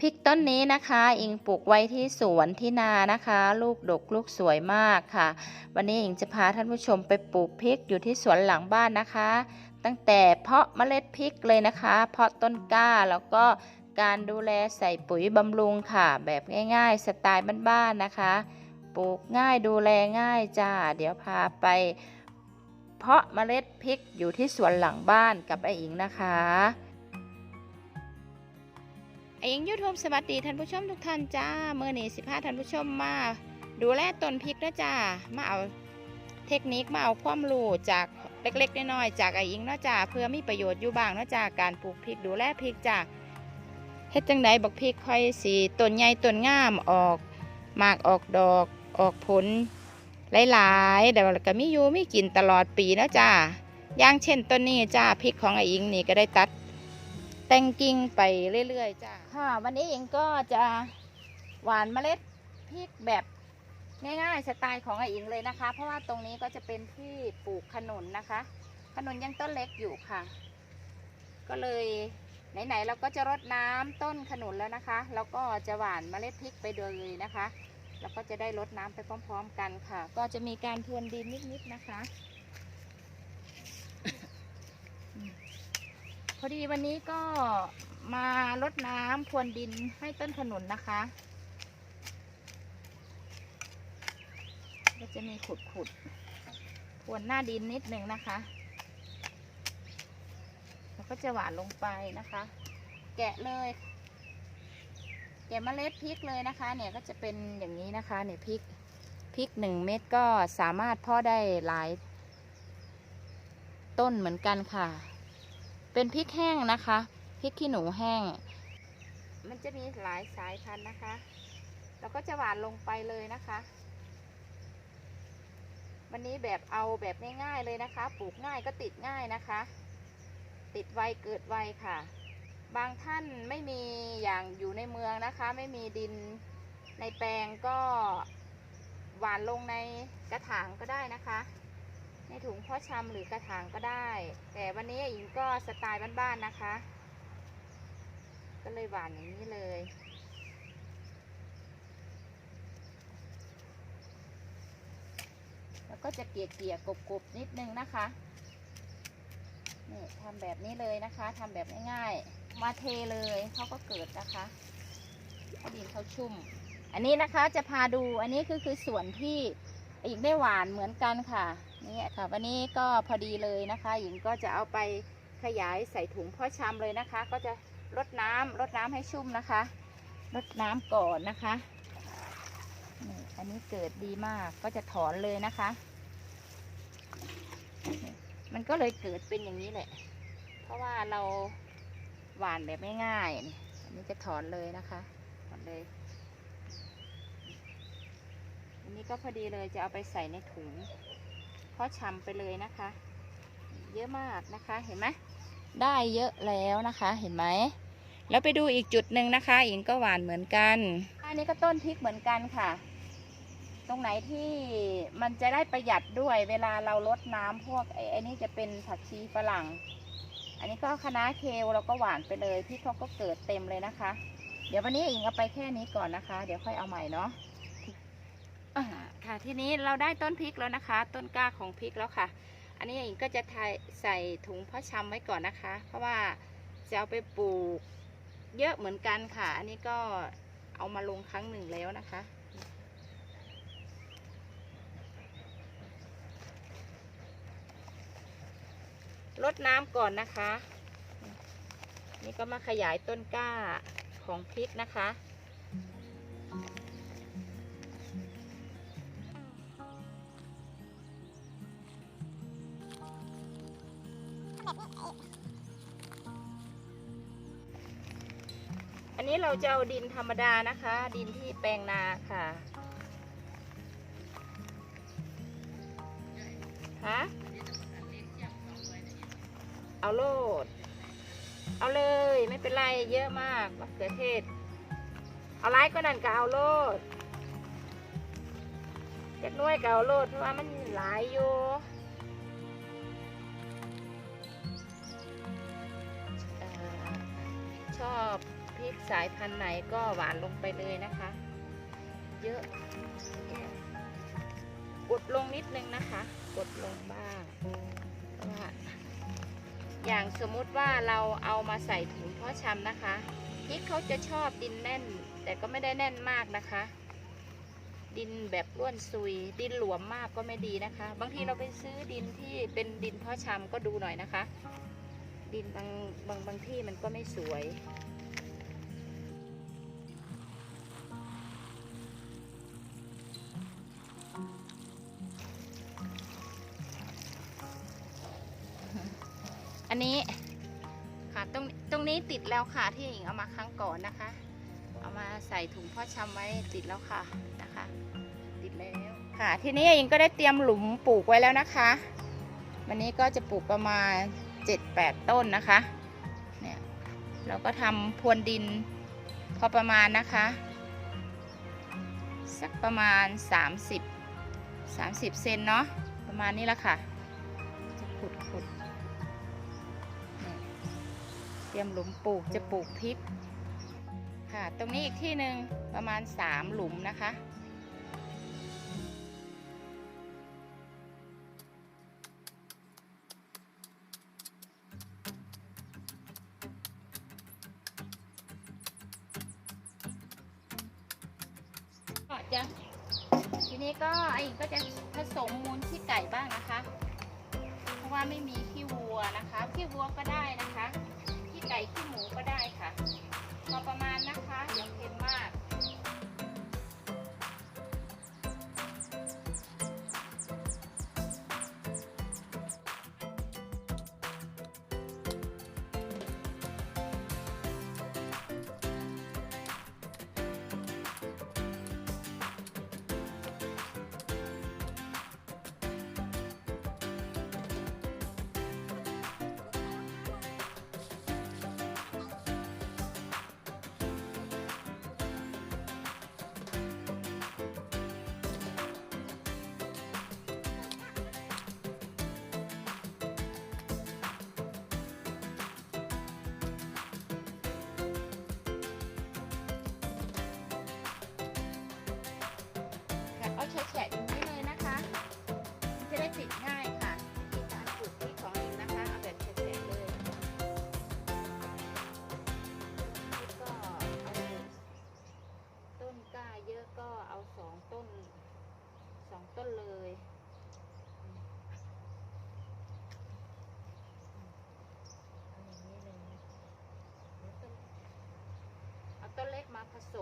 พริกต้นนี้นะคะ อิงปลูกไว้ที่สวนที่นานะคะ ลูกดกลูกสวยมากค่ะ วันนี้อิงจะพาท่านผู้ชมไปปลูกพริกอยู่ที่สวนหลังบ้านนะคะ ตั้งแต่เพาะเมล็ดพริกเลยนะคะ เพาะต้นกล้าแล้วก็การดูแลใส่ปุ๋ยบำรุงค่ะ แบบง่ายๆ สไตล์บ้านๆนะคะ ปลูกง่ายดูแลง่ายจ้า เดี๋ยวพาไป เพาะเมล็ดพริกอยู่ที่สวนหลังบ้านกับไออิงนะคะ ไออิงยูทูบสวัสดีท่านผู้ชมทุกท่านจ้าเมื่อนี้สิพาท่านผู้ชมมา ดูแลต้นพริกนะจ้ามาเอาเทคนิคมาเอาความรู้จากเล็กๆน้อยๆจากไออิงเนาะจ้าเพื่อมีประโยชน์อยู่บ้างเนาะจ้าการปลูกพริกดูแลพริกจ้าเฮ็ดจังไดบักพริกค่อยสีต้นใหญ่ต้นงามออกหมากออกดอกออกผลหลายๆแต่ว่าก็มีอยู่มีกินตลอดปีนะจ้าอย่างเช่นต้นนี้จ้าพริกของไอ้อิงนี่ก็ได้ตัด แต่งกิ่งไปเรื่อยๆจ้าค่ะ วันนี้อิงก็จะหวานเมล็ดพริกแบบง่ายๆสไตล์ของไอ้อิงเลยนะคะ เพราะว่าตรงนี้ก็จะเป็นที่ปลูกขนุนนะคะ ขนุนยังต้นเล็กอยู่ค่ะ ก็เลยไหนๆเราก็จะรดน้ำต้นขนุนแล้วนะคะ แล้วก็จะหว่านเมล็ดพริกไปเลยนะคะ แล้วก็จะได้ลดน้ำไปพร้อม ๆ กันค่ะ ก็จะมีการพรวนดินนิดๆนะคะ พอดีวันนี้ก็มาลดน้ำพรวนดินให้ต้นขนุนนะคะก็จะมีขุดขุดพรวนหน้าดินนิดนึงนะคะแล้วก็จะหวานลงไปนะคะ แกะเลย แกะเมล็ดพริกเลยนะคะ เนี่ยก็จะเป็นอย่างนี้นะคะ เนี่ยพริกพริกหนึ่งเม็ดก็สามารถพาะได้หลาย ต้นเหมือนกันค่ะ เป็นพริกแห้งนะคะพริกขี้หนูแห้ง มันจะมีหลายสายพันธุ์นะคะ เราก็จะหวานลงไปเลยนะคะ วันนี้แบบเอาแบบง่ายๆเลยนะคะ ปลูกง่ายก็ติดง่ายนะคะ ติดไวเกิดไวค่ะ บางท่านไม่มีอย่างอยู่ในเมืองนะคะ ไม่มีดินในแปลงก็หวานลงในกระถางก็ได้นะคะ ในถุงพ่อชำหรือกระถางก็ได้ แต่วันนี้อิงก็สไตล์บ้านๆนะคะ ก็เลยหวานอย่างนี้เลย แล้วก็จะเกลี่ยเกลี่ยๆกบๆนิดนึงนะคะนี่ทำแบบนี้เลยนะคะทำแบบง่ายๆ มาเทเลยเขาก็เกิดนะคะให้ดินเขาชุ่ม อันนี้นะคะจะพาดูอันนี้คือคือส่วนที่อีกได้หวานเหมือนกันค่ะ นี่ค่ะวันนี้ก็พอดีเลยนะคะ หญิงก็จะเอาไปขยายใส่ถุงพ่อชำเลยนะคะ ก็จะรดน้ำรดน้ำให้ชุ่มนะคะรดน้ำก่อนนะคะนี่อันนี้เกิดดีมากก็จะถอนเลยนะคะ มันก็เลยเกิดเป็นอย่างนี้แหละ เพราะว่าเราหวานแบบง่ายๆนี่อันนี้จะถอนเลยนะคะถอนเลย อันนี้ก็พอดีเลยจะเอาไปใส่ในถุงาะชำไปเลยนะคะ เยอะมากนะคะเห็นไหมได้เยอะแล้วนะคะเห็นไหมแล้วไปดูอีกจุดหนึ่งนะคะอิงก็หวานเหมือนกัน อันนี้ก็ต้นพริกเหมือนกันค่ะ ตรงไหนที่มันจะได้ประหยัดด้วยเวลาเราลดน้ำพวกไอ้ไอ้นี่จะเป็นผักชีฝรั่ง อันนี้ก็คณะเคลเราก็หวานไปเลยพี่เขาก็เกิดเต็มเลยนะคะ เดี๋ยววันนี้อิงเอาไปแค่นี้ก่อนนะคะ เดี๋ยวค่อยเอาใหม่เนาะ ค่ะทีนี้เราได้ต้นพริกแล้วนะคะ ต้นกล้าของพริกแล้วค่ะ อันนี้อิงก็จะทายใส่ถุงพาะชำไว้ก่อนนะคะ เพราะว่าจะเอาไปปลูกเยอะเหมือนกันค่ะ อันนี้ก็เอามาลงครั้งหนึ่งแล้วนะคะลดน้ำก่อนนะคะ นี่ก็มาขยายต้นกล้าของพริกนะคะ นี้เราจะเอาดินธรรมดานะคะ ดินที่แปลงนาค่ะฮะเอาโลด เอาเลยไม่เป็นไรเยอะมากมะเขือเทศ เอาไลก็นั่นก็เอาโลดเจ็ดน้วยก็เอาโลดเพราะว่ามันหลายอยู่ชอบ กสายพันธุ์ไหนก็หวานลงไปเลยนะคะ เยอะกดลงนิดนึงนะคะ กดลงบ้างว่าอย่างสมมุติว่าเราเอามาใส่ถุงเพาะชำนะคะพริกเขาจะชอบดินแน่น แต่ก็ไม่ได้แน่นมากนะคะ ดินแบบร่วนซุย ดินหลวมมากก็ไม่ดีนะคะ บางทีเราไปซื้อดินที่เป็นดินเพาะชำก็ดูหน่อยนะคะ ดินบางบางบางที่มันก็ไม่สวย อันนี้ค่ะตรงตรงนี้ติดแล้วค่ะที่หญิงเอามาครั้งก่อนนะคะ เอามาใส่ถุงพ่อชำไว้ติดแล้วค่ะนะคะ ติดแล้วค่ะ ทีนี้หญิงก็ได้เตรียมหลุมปลูกไว้แล้วนะคะ วันนี้ก็จะปลูกประมาณ 7-8 ต้นนะคะเนี่ยเราก็ทำพรวนดินพอประมาณนะคะ สักประมาณ 30 30 เซนเนาะประมาณนี้ละค่ะจะขุดขุด เตรียมหลุมปลูกจะปลูกพริกค่ะ ตรงนี้อีกที่หนึ่งประมาณ 3 หลุมนะคะ ก็จะทีนี้ก็ไอ้ก็จะผสมมูลขี้ไก่บ้างนะคะ เพราะว่าไม่มีขี้วัวนะคะขี้วัวก็ได้นะคะ ไก่ขี้หมูก็ได้ค่ะ พอประมาณนะคะอย่าเค็มมาก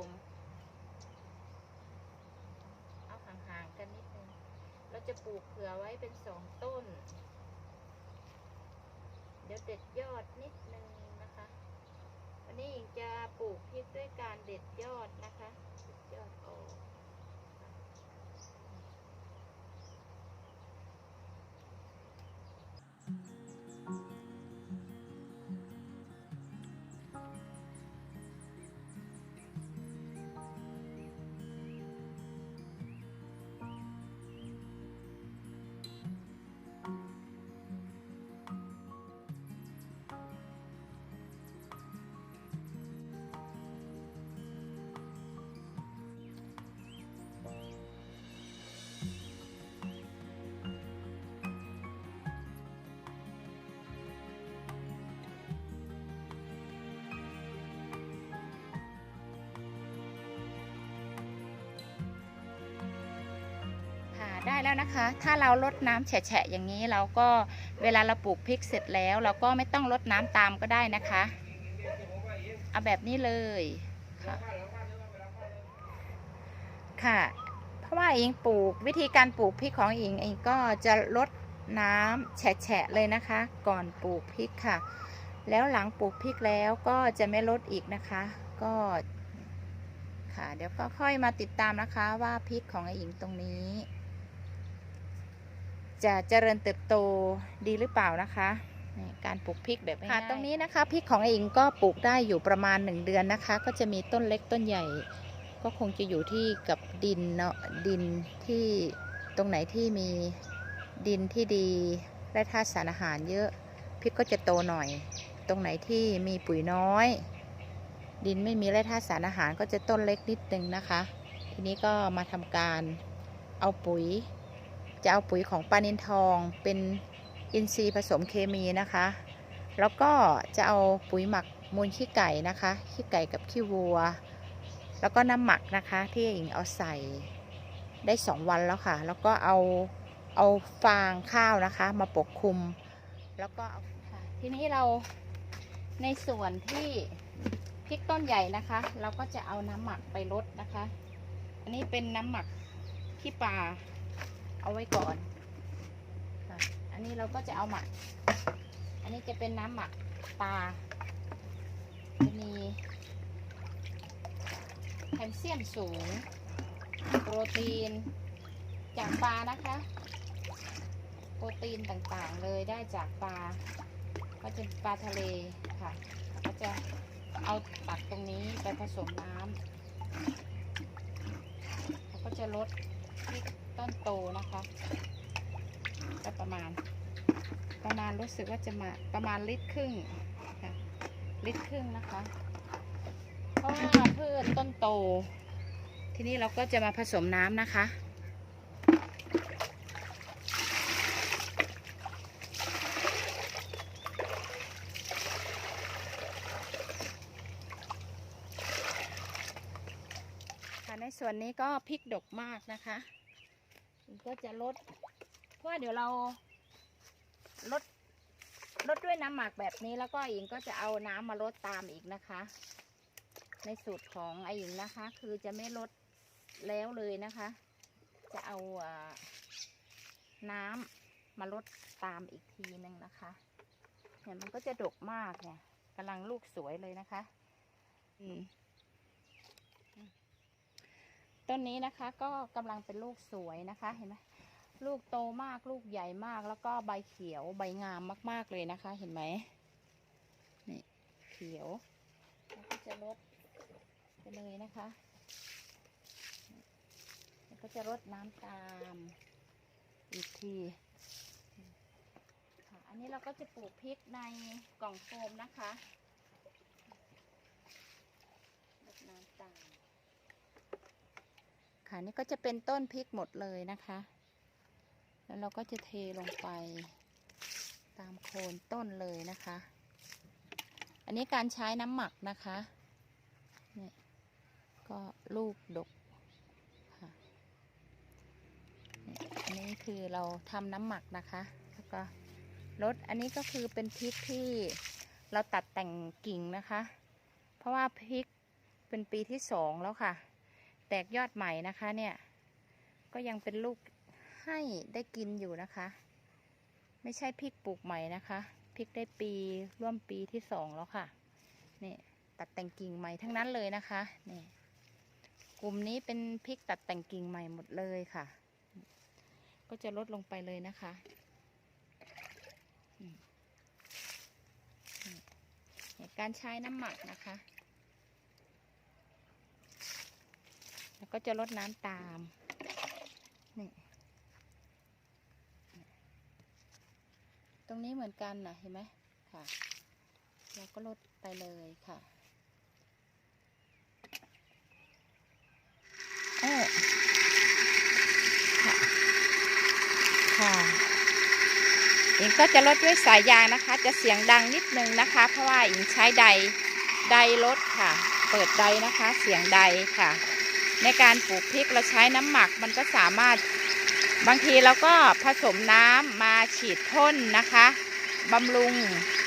ม เอาห่างๆกันนิดนึง เราจะปลูกเผื่อไว้เป็นสองต้น เดี๋ยวเด็ดยอดนิดนึงนะคะ วันนี้หญิงจะปลูกพริกด้วยการเด็ดยอดนะคะเด็ดยอดออกค่ะ แล้วนะคะ ถ้าเราลดน้ำแฉะๆอย่างนี้เราก็เวลาเราปลูกพริกเสร็จแล้ว เราก็ไม่ต้องลดน้ำตามก็ได้นะคะ เอาแบบนี้เลยค่ะค่ะเพราะว่าเองปลูกวิธีการปลูกพริกของเองเองก็จะลดน้ำแฉะๆเลยนะคะ ก่อนปลูกพริกค่ะ แล้วหลังปลูกพริกแล้วก็จะไม่ลดอีกนะคะ ก็ค่ะเดี๋ยวก็ค่อยมาติดตามนะคะว่าพริกของไอหญิงตรงนี้ จะเจริญเติบโตดีหรือเปล่านะคะการปลูกพริกแบบง่ายๆค่ะตรงนี้นะคะพริกของไอหญิงก็ปลูกได้อยู่ประมาณหนึ่งเดือนนะคะ ก็จะมีต้นเล็กต้นใหญ่ ก็คงจะอยู่ที่กับดินเนาะดินที่ตรงไหนที่มีดินที่ดีและธาตุสารอาหารเยอะพริกก็จะโตหน่อย ตรงไหนที่มีปุ๋ยน้อย ดินไม่มีแร่ธาตุสารอาหารก็จะต้นเล็กนิดนึงนะคะ ทีนี้ก็มาทำการเอาปุ๋ย จะเอาปุ๋ยของปลานินทองเป็นอินทรีย์ผสมเคมีนะคะ แล้วก็จะเอาปุ๋ยหมักมูลขี้ไก่นะคะขี้ไก่กับขี้วัว แล้วก็น้ำหมักนะคะที่หญิงเอาใส่ได้สองวันแล้วค่ะ แล้วก็เอาเอาฟางข้าวนะคะ มาปกคลุม แล้วก็เอาทีนี้เราในส่วนที่พริกต้นใหญ่นะคะ เราก็จะเอาน้ำหมักไปลดนะคะ อันนี้เป็นน้ำหมักขี้ปลา เอาไว้ก่อนค่ะ อันนี้เราก็จะเอาหมัก อันนี้จะเป็นน้ำหมักปลา จะมีแคลเซียมสูง โปรตีน จากปลานะคะ โปรตีนต่างๆเลยได้จากปลา ก็จะปลาทะเลค่ะ ก็จะเอาตักตรงนี้ไปผสมน้ำ ก็จะลดพริก ต้นโตนะคะ ก็ประมาณ ประมาณรู้สึกว่าจะมาประมาณลิตรครึ่งค่ะลิตรครึ่งนะคะเพราะว่าพืชต้นโต ทีนี้เราก็จะมาผสมน้ำนะคะในส่วนนี้ก็พริกดกมากนะคะ ก็จะลด เพราะว่าเดี๋ยวเราลดลดด้วยน้ำหมักแบบนี้แล้วก็อิงก็จะเอาน้ำมาลดตามอีกนะคะ ในสูตรของไอหญิงนะคะ คือจะไม่ลดแล้วเลยนะคะ จะเอาอ่าน้ำมาลดตามอีกทีหนึ่งนะคะเนี่ยมันก็จะดกมากเนี่ยกำลังลูกสวยเลยนะคะ อืม ต้นนี้นะคะก็กำลังเป็นลูกสวยนะคะเห็นไหมลูกโตมากลูกใหญ่มากแล้วก็ใบเขียวใบงามมาก ๆเลยนะคะ เห็นไหมนี่เขียวแล้วก็จะลดไปเลยนะคะแล้วก็จะรดน้ำตามอีกทีค่ะอันนี้เราก็จะปลูกพริกในกล่องโฟมนะคะรดน้ำตาม ค่ะนี่ก็จะเป็นต้นพริกหมดเลยนะคะ แล้วเราก็จะเทลงไปตามโคนต้นเลยนะคะ อันนี้การใช้น้ำหมักนะคะนี่ก็ลูกดกค่ะนี่อันนี้คือเราทำน้ำหมักนะคะ แล้วก็รสอันนี้ก็คือเป็นพริกที่เราตัดแต่งกิ่งนะคะ เพราะว่าพริกเป็นปีที่สองแล้วค่ะ แตกยอดใหม่นะคะเนี่ย ก็ยังเป็นลูกให้ได้กินอยู่นะคะ ไม่ใช่พริกปลูกใหม่นะคะพริกได้ปีร่วมปีที่สองแล้วค่ะนี่ตัดแต่งกิ่งใหม่ทั้งนั้นเลยนะคะนี่กลุ่มนี้เป็นพริกตัดแต่งกิ่งใหม่หมดเลยค่ะ ก็จะลดลงไปเลยนะคะการใช้น้ำหมักนะคะ แล้วก็จะลดน้ำตามนี่ตรงนี้เหมือนกันนะเห็นไหมค่ะ เราก็ลดไปเลยค่ะโอ้ค่ะค่ะอิงก็จะลดด้วยสายยางนะคะ จะเสียงดังนิดนึงนะคะ เพราะว่าอิงใช้ใด ใดลดค่ะ เปิดใดนะคะ เสียงใดค่ะ ในการปลูกพริกเราใช้น้ำหมักมันก็สามารถบางทีเราก็ผสมน้ำมาฉีดพ่นนะคะบำรุง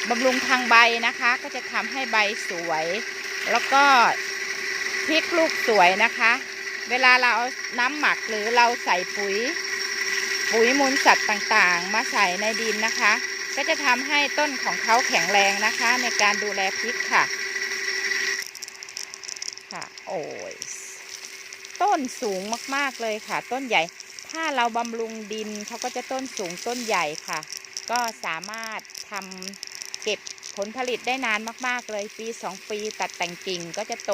บำรุงทางใบนะคะ ก็จะทำให้ใบสวย แล้วก็พริกลูกสวยนะคะ เวลาเราเอาน้ำหมักหรือเราใส่ปุ๋ย ปุ๋ยมูลสัตว์ต่างๆ มาใส่ในดินนะคะ ก็จะทำให้ต้นของเขาแข็งแรงนะคะ ในการดูแลพริกค่ะ ค่ะ โอ้ย ต้นสูงมากๆเลยค่ะ ต้นใหญ่ ถ้าเราบำรุงดินเขาก็จะต้นสูงต้นใหญ่ค่ะ ก็สามารถทำเก็บผลผลิตได้นานมาก ๆ เลยปีสองปีตัดแต่งกิ่งก็จะโต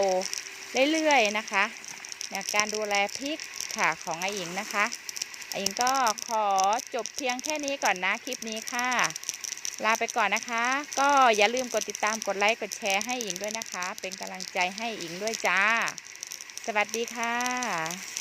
เรื่อยๆนะคะการดูแลพริกค่ะของไอหญิงนะคะไอหญิงก็ขอจบเพียงแค่นี้ก่อนนะคลิปนี้ค่ะ ลาไปก่อนนะคะ ก็อย่าลืมกดติดตามกดไลค์กดแชร์ให้อิงด้วยนะคะ เป็นกำลังใจให้อิงด้วยจ้า สวัสดีค่ะ